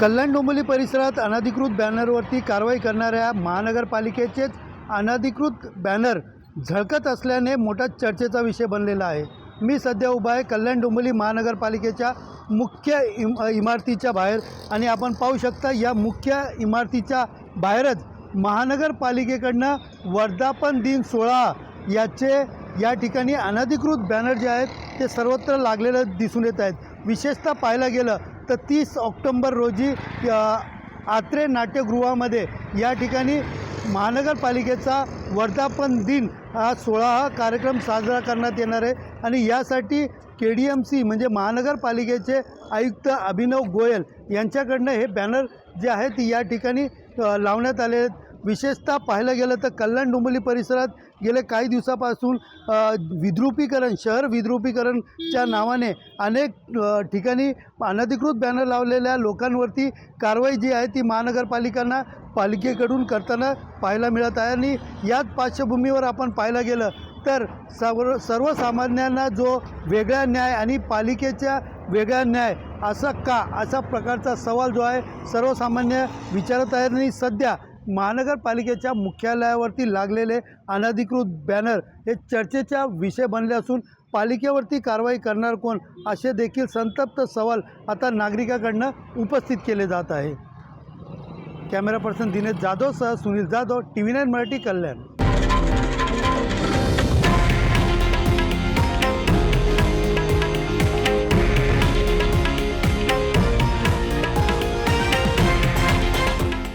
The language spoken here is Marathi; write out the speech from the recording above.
कल्याण डोंबिवली परिसरात अनधिकृत बॅनरवरती कारवाई करणाऱ्या महानगरपालिकेचेच अनधिकृत बॅनर झळकत असल्याने मोठा चर्चेचा विषय बनलेला आहे. मी सध्या उभा आहे कल्याण डोंबिवली महानगरपालिकेच्या मुख्य इम इमारतीच्या बाहेर आणि आपण पाहू शकता या मुख्य इमारतीच्या बाहेरच महानगरपालिकेकडनं वर्धापन दिन सोळा याचे या ठिकाणी अनधिकृत बॅनर जे आहेत ते सर्वत्र लागलेलं दिसून येत आहेत. विशेषतः पाहायला गेलं तर तीस ऑक्टोंबर रोजी आत्रे नाट्यगृहामध्ये या ठिकाणी महानगरपालिकेचा वर्धापन दिन हा सोळा हा कार्यक्रम साजरा करण्यात येणार आहे. आणि यासाठी के डी एम सी म्हणजे महानगरपालिकेचे आयुक्त अभिनव गोयल यांच्याकडनं हे बॅनर जे आहेत या ठिकाणी लावण्यात आले आहेत. विशेषतः पाहायला गेलं तर कल्याण डोंबिवली परिसरात गेले काही दिवसापासून विद्रुपीकरण शहर विद्रुपीकरणच्या नावाने अनेक ठिकाणी अनधिकृत बॅनर लावलेल्या लोकांवरती कारवाई जी आहे ती महानगरपालिकांना पालिकेकडून करताना पाहायला मिळत आहे आणि याच पार्श्वभूमीवर आपण पाहायला गेलं तर सर्व सर्वसामान्यांना जो वेगळा न्याय आणि पालिकेच्या वेगळा न्याय असा का असा प्रकारचा सवाल जो आहे सर्वसामान्य विचारत आहे आणि सध्या महानगरपालिकेच्या मुख्यालयावरती लागलेले अनधिकृत बॅनर हे चर्चेचा विषय बनले असून पालिकेवरती कारवाई करणार कोण असे देखील संतप्त सवाल आता नागरिकाकडनं उपस्थित केले जात आहे. कॅमेरा पर्सन दिनेश जाधव सह Sunil Jadhav T V nine Marathi Kalyan.